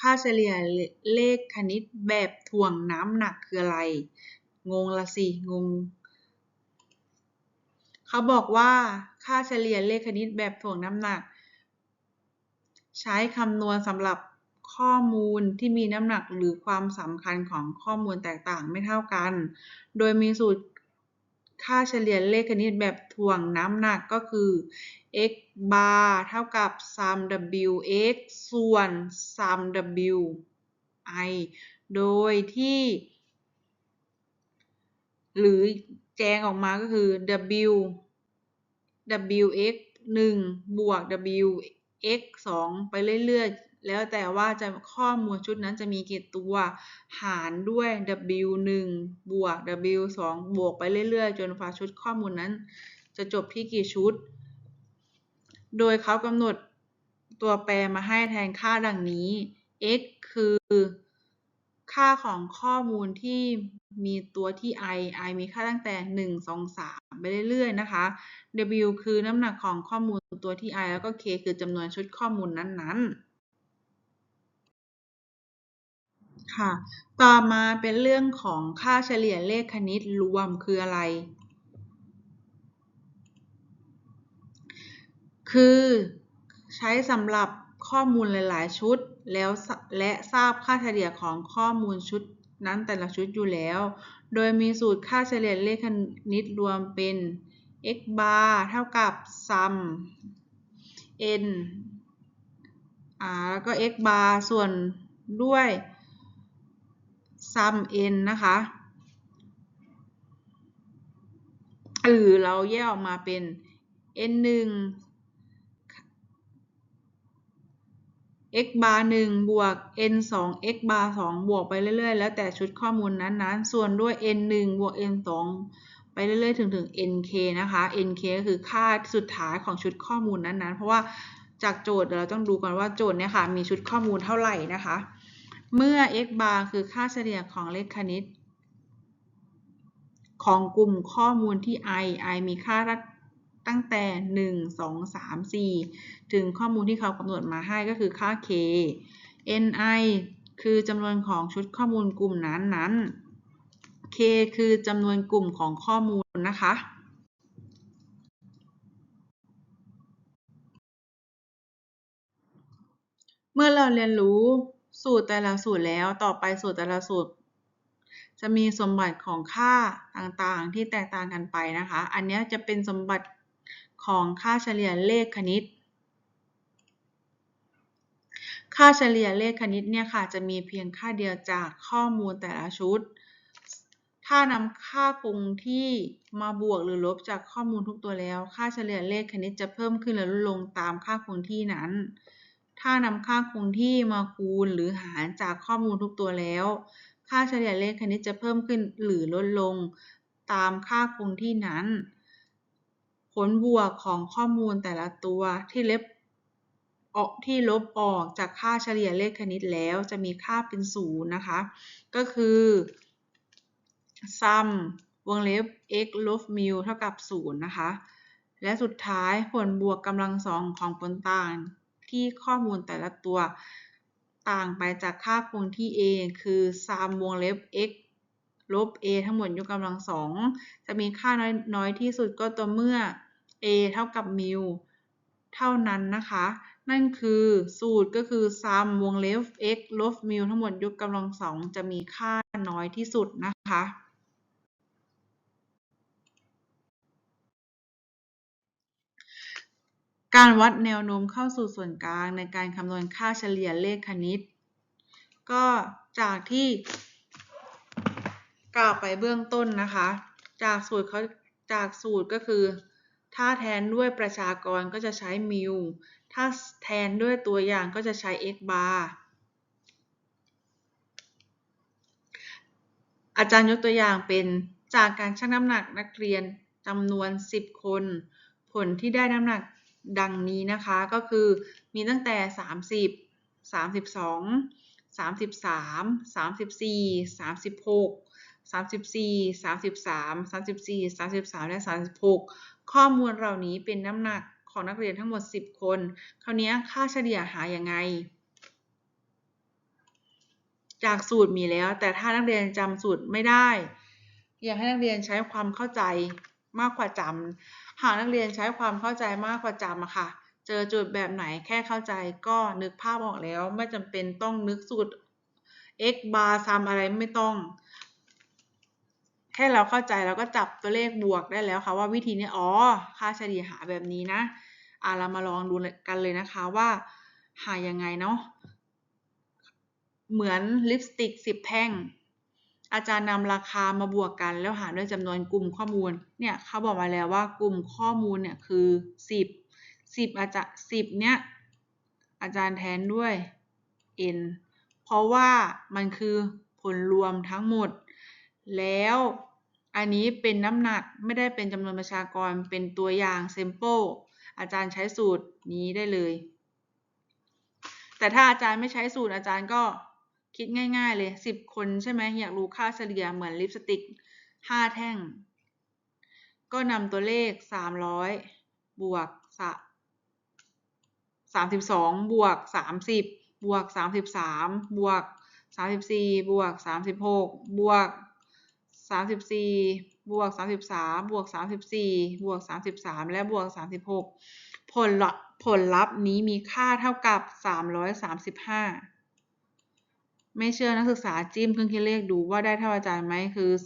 ค่าเฉลี่ยเลขคณิตแบบถ่วงน้ำหนักคืออะไร งงละสิ งง เขาบอกว่าค่าเฉลี่ยเลขคณิตแบบถ่วงน้ำหนัก ใช้คำนวณสำหรับข้อมูลที่มีน้ำหนักหรือความสำคัญของข้อมูลแตกต่างไม่เท่ากัน โดยมีสูตร ค่าเฉลี่ยเลขคณิตแบบถ่วงน้ำหนักก็คือ x bar เท่ากับ sum w x ส่วน sum w i โดยที่ หรือแจงออกมาก็คือ w w x 1บวก w x 2ไปเรื่อยๆ แล้วแต่ว่าจะข้อมูลชุดนั้นจะมีกี่ตัว หารด้วย w 1บวก w 2บวกไปเรื่อยๆ จนฟ้าชุดข้อมูลนั้น จะจบที่กี่ชุด โดยเขากำหนดตัวแปรมาให้แทนค่าดังนี้ x คือ ค่าของข้อมูลที่มีตัวที่ i i มีค่าตั้งแต่ 1 2 3 ไปเรื่อยๆ นะคะ w คือน้ำหนักของข้อมูลตัวที่ i แล้วก็ k คือจำนวนชุดข้อมูลนั้นๆ ค่ะ ต่อมาเป็นเรื่องของค่าเฉลี่ยเลขคณิตรวมคืออะไร คือใช้สำหรับข้อมูลหลาย ๆ ชุดแล้วและทราบค่าเฉลี่ยของข้อมูลชุดนั้นแต่ละชุดอยู่แล้ว โดยมีสูตรค่าเฉลี่ยเลขคณิตรวมเป็น x bar เท่ากับ sum n อ่าแล้วก็ x bar ส่วนด้วย sum n นะคะหรือเราแยกออกมาเป็น n 1 x bar 1บวก n 2 x bar 2บวกไปเรื่อย ๆ แล้วแต่ชุดข้อมูลนั้นๆ ส่วนด้วย n 1บวก n 2ไปเรื่อยๆ ถึงถึง nk นะคะ nk ก็คือค่าสุดท้ายของชุดข้อมูลนั้นๆ เพราะว่าจากโจทย์เราต้องดูก่อนว่าโจทย์เนี่ยค่ะมีชุดข้อมูลเท่าไหร่นะคะ เมื่อ x bar คือค่าเฉลี่ยของเลขคณิต ของกลุ่มข้อมูลที่ i i มีค่าตั้งแต่ 1 2 3 4 ถึงข้อมูลที่เขากำหนดมาให้ก็คือค่า k ni คือจำนวนของชุดข้อมูลกลุ่มนั้นนั้น k คือจำนวนกลุ่มของข้อมูลนะคะ เมื่อเราเรียนรู้ สูตรแต่ละสูตรแล้วต่อไปสูตรแต่ละสูตร จะมีสมบัติของค่าต่างๆที่แตกต่างกันไปนะคะ อันนี้จะเป็นสมบัติของค่าเฉลี่ยเลขคณิต ค่าเฉลี่ยเลขคณิตเนี่ยค่ะจะมีเพียงค่าเดียวจากข้อมูลแต่ละชุด ถ้านำค่าคงที่มาบวกหรือลบจากข้อมูลทุกตัวแล้ว ค่าเฉลี่ยเลขคณิตจะเพิ่มขึ้นหรือลดลงตามค่าคงที่นั้น ถ้านำค่าคงที่มาคูณหรือหารจากข้อมูลทุกตัวแล้ว ค่าเฉลี่ยเลขคณิตจะเพิ่มขึ้นหรือลดลงตามค่าคงที่นั้น ผลบวกของข้อมูลแต่ละตัวที่เล็บออกที่ลบออกจากค่าเฉลี่ยเลขคณิตแล้วจะมีค่าเป็นศูนย์นะคะ ก็คือ sum วงเล็บ x ลบ mu เท่ากับ0นะคะ และสุดท้ายผลบวกกำลังสองของผลต่าง ที่ข้อมูลแต่ละตัว ต่างไปจากค่าคงที่ a คือ sum วงเล็บ x ลบ a ทั้งหมดยกกำลังสองจะมีค่าน้อยน้อยที่สุดก็ตัวเมื่อ a เท่ากับมิวเท่านั้นนะคะ นั่นคือสูตรก็คือ sum วงเล็บ x ลบมิวทั้งหมดยกกำลังสองจะมีค่าน้อยที่สุดนะคะ การวัดแนวโน้มเข้าสู่ส่วนกลางในการคำนวณค่าเฉลี่ยเลขคณิต ก็จากที่กล่าวไปเบื้องต้นนะคะ จากสูตรเขาจากสูตรก็คือ ถ้าแทนด้วยประชากรก็จะใช้มิวถ้าแทนด้วยตัวอย่างก็จะใช้ x bar อาจารย์ยกตัวอย่างเป็นจากการชั่งน้ำหนักนักเรียนจำนวน 10 คน ผลที่ได้น้ำหนัก ดังนี้นะคะก็คือมีตั้งแต่ 30 32 33 34 36 34 33 34 33 และ 36 ข้อมูลเหล่านี้เป็นน้ำหนักของนักเรียนทั้งหมด 10 คน คราวนี้ค่าเฉลี่ยหาอย่างไง จากสูตรมีแล้ว แต่ถ้านักเรียนจำสูตรไม่ได้ อยากให้นักเรียนใช้ความเข้าใจ มากกว่าจำหากนักเรียนใช้ความเข้าใจมากกว่าจำอะค่ะ เจอจุดแบบไหนแค่เข้าใจก็นึกภาพออกแล้ว ไม่จำเป็นต้องนึกสูตร x bar sum อะไรไม่ต้อง แค่เราเข้าใจเราก็จับตัวเลขบวกได้แล้วค่ะว่าวิธีนี้อ๋อ ค่าเฉลี่ยหาแบบนี้นะอะเรามาลองดูกันเลยนะคะว่า หายังไงเนาะเหมือนลิปสติกสิบแท่ง อาจารย์นำราคามาบวกกัน แล้วหารด้วยจำนวนกลุ่มข้อมูล เนี่ยเขาบอกมาแล้วว่ากลุ่มข้อมูลเนี่ยคือสิบสิบอาจารย์สิบเนี่ยอาจารย์แทนด้วย n เพราะว่ามันคือผลรวมทั้งหมด แล้วอันนี้เป็นน้ำหนักไม่ได้เป็นจำนวนประชากรเป็นตัวอย่าง sample อาจารย์ใช้สูตรนี้ได้เลย แต่ถ้าอาจารย์ไม่ใช้สูตรอาจารย์ก็ คิดง่าย ๆ เลย 10 คนใช่ไหมอยากรู้ค่าเฉลี่ยเหมือนลิปสติก 5 แท่ง ก็นำตัวเลข 300 บวก32 บวก 30 บวก 33 บวก 34 บวก 36 บวก 34 บวก 33 บวก 34 บวก 33 และบวก 36 ผลลัพธ์ผลลัพธ์นี้มีค่าเท่ากับ 335 ไม่เชื่อนักศึกษาจิ้มเครื่องคิดเลขดูว่าได้เท่าอาจารย์ไหมคือ 335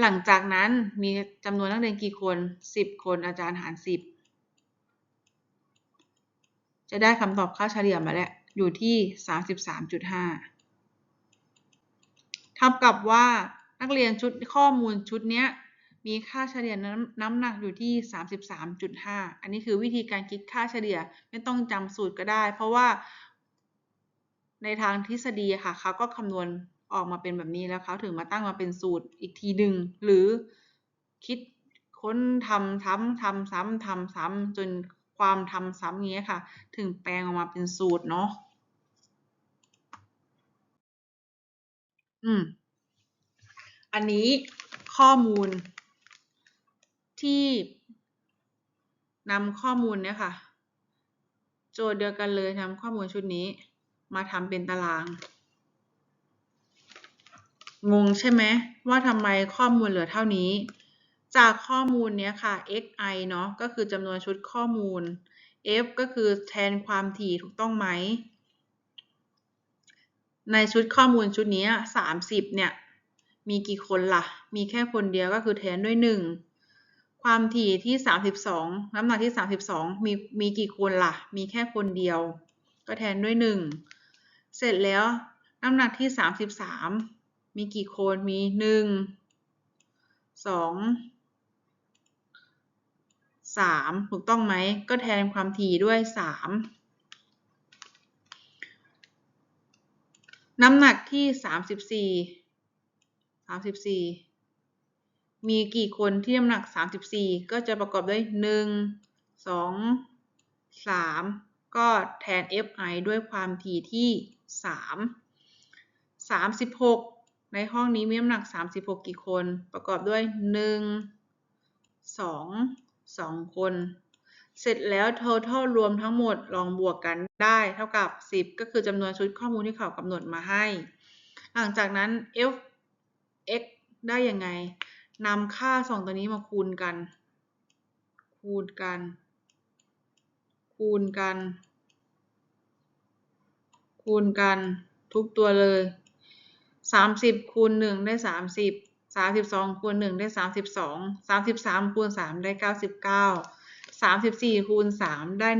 หลังจากนั้นมีจำนวนนักเรียนกี่คน 10 คนอาจารย์หาร 10 จะได้คำตอบค่าเฉลี่ยมาแล้ว อยู่ที่ 33.5เท่ากับว่านักเรียนชุดข้อมูลชุดนี้มีค่าเฉลี่ยน้ำน้ำหนักอยู่ที่ 33.5 อันนี้คือวิธีการคิดค่าเฉลี่ยไม่ต้องจำสูตรก็ได้ เพราะว่า ในทางทฤษฎีค่ะเขาก็คำนวณออกมาเป็นแบบนี้แล้วเขาถึงมาตั้งมาเป็นสูตรอีกทีหนึ่งหรือคิดค้นทำซ้ำทำซ้ำทำซ้ำจนความทำซ้ำอย่างเงี้ยค่ะ ถึงแปลงออกมาเป็นสูตรเนาะอืม อันนี้ข้อมูลที่นำข้อมูลเนี่ยค่ะ โจทย์เดียวกันเลยนำข้อมูลชุดนี้ มาทำเป็นตาราง งงใช่ไหมว่าทำไมข้อมูลเหลือเท่านี้ จากข้อมูลเนี้ยค่ะ xi เนาะก็คือจำนวนชุดข้อมูล f ก็คือแทนความถี่ถูกต้องไหม ในชุดข้อมูลชุดนี้สามสิบเนี่ยมีกี่คนละ่ะ มีแค่คนเดียวก็คือแทนด้วยหนึ่งความถี่ที่สามสิบสองน้ำหนักที่สามสิบสองมีมีกี่คนละ่ะ มีแค่คนเดียว ก็แทนด้วยหนึ่ง เสร็จแล้วน้ำหนักที่สามสิบสามมีกี่คนมีหนึ่งสองสามถูกต้องไหม ก็แทนความถี่ด้วยสามน้ำหนักที่สามสิบสี่สามสิบสี่มีกี่คนที่น้ำหนักสามสิบสี่ก็จะประกอบด้วยหนึ่งสองสาม ก็แทน fi ด้วยความถี่ที่สามสามสิบหกในห้องนี้มีน้ำหนักสามสิบหกกี่คน ประกอบด้วยหนึ่งสองสองคน เสร็จแล้ว total รวมทั้งหมดลองบวกกันได้เท่ากับ 10 ก็คือจำนวนชุดข้อมูลที่เขากำหนดมาให้ หลังจากนั้น f x ได้ยังไงนำค่าสองตัวนี้มาคูณกัน คูณกัน คูณกัน คูณกันทุกตัวเลย 30คูณ1ได้ 30 32คูณ1ได้ 32 33คูณ3ได้ 99 34คูณ3ได้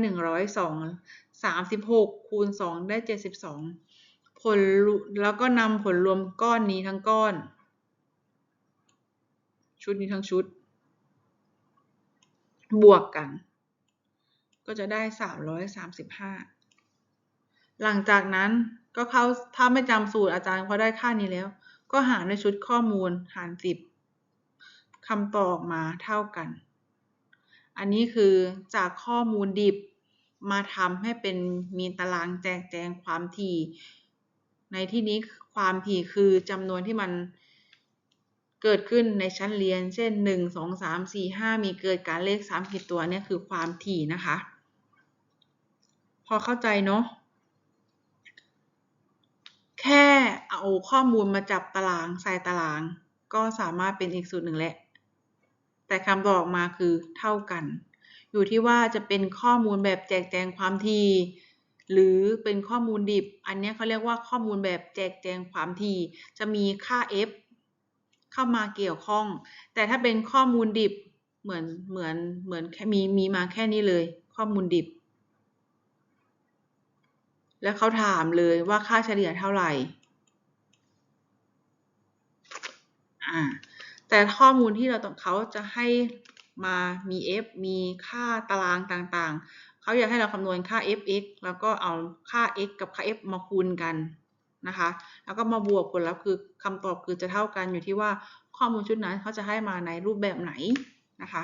102 36คูณ2ได้ 72 ผลแล้วก็นำผลรวมก้อนนี้ทั้งก้อน ชุดนี้ทั้งชุด บวกกัน ก็จะได้ 335 หลังจากนั้นก็เข้าถ้าไม่จำสูตรอาจารย์เขาได้ค่านี้แล้ว ก็หารในชุดข้อมูลหารสิบคำตอบออกมาเท่ากัน อันนี้คือจากข้อมูลดิบมาทำให้เป็นมีตารางแจกแจงความถี่ ในที่นี้ความถี่คือจำนวนที่มันเกิดขึ้นในชั้นเรียน เช่น 1 2 3 4 5 มีเกิดการเลข 3 ผิดตัวเนี่ยคือความถี่นะคะ พอเข้าใจเนาะแค่เอาข้อมูลมาจับตารางใส่ตาราง ก็สามารถเป็นอีกสูตรหนึ่งแหละ แต่คำตอบออกมาคือเท่ากัน อยู่ที่ว่าจะเป็นข้อมูลแบบแจกแจงความถี่หรือเป็นข้อมูลดิบ อันนี้เขาเรียกว่าข้อมูลแบบแจกแจงความถี่จะมีค่า f เข้ามาเกี่ยวข้อง แต่ถ้าเป็นข้อมูลดิบเหมือนเหมือนเหมือนมีมีมาแค่นี้เลย ข้อมูลดิบ แล้วเขาถามเลยว่าค่าเฉลี่ยเท่าไหร่อ่าแต่ข้อมูลที่เราต้องเขาจะให้มามี f มีค่าตารางต่างๆ เขาอยากให้เราคำนวณค่า f(x) แล้วก็เอาค่า x กับค่า f มาคูณกันนะคะ แล้วก็มาบวกผลลัพธ์คือคำตอบคือจะเท่ากันอยู่ที่ว่าข้อมูลชุดนั้นเขาจะให้มาในรูปแบบไหนนะคะ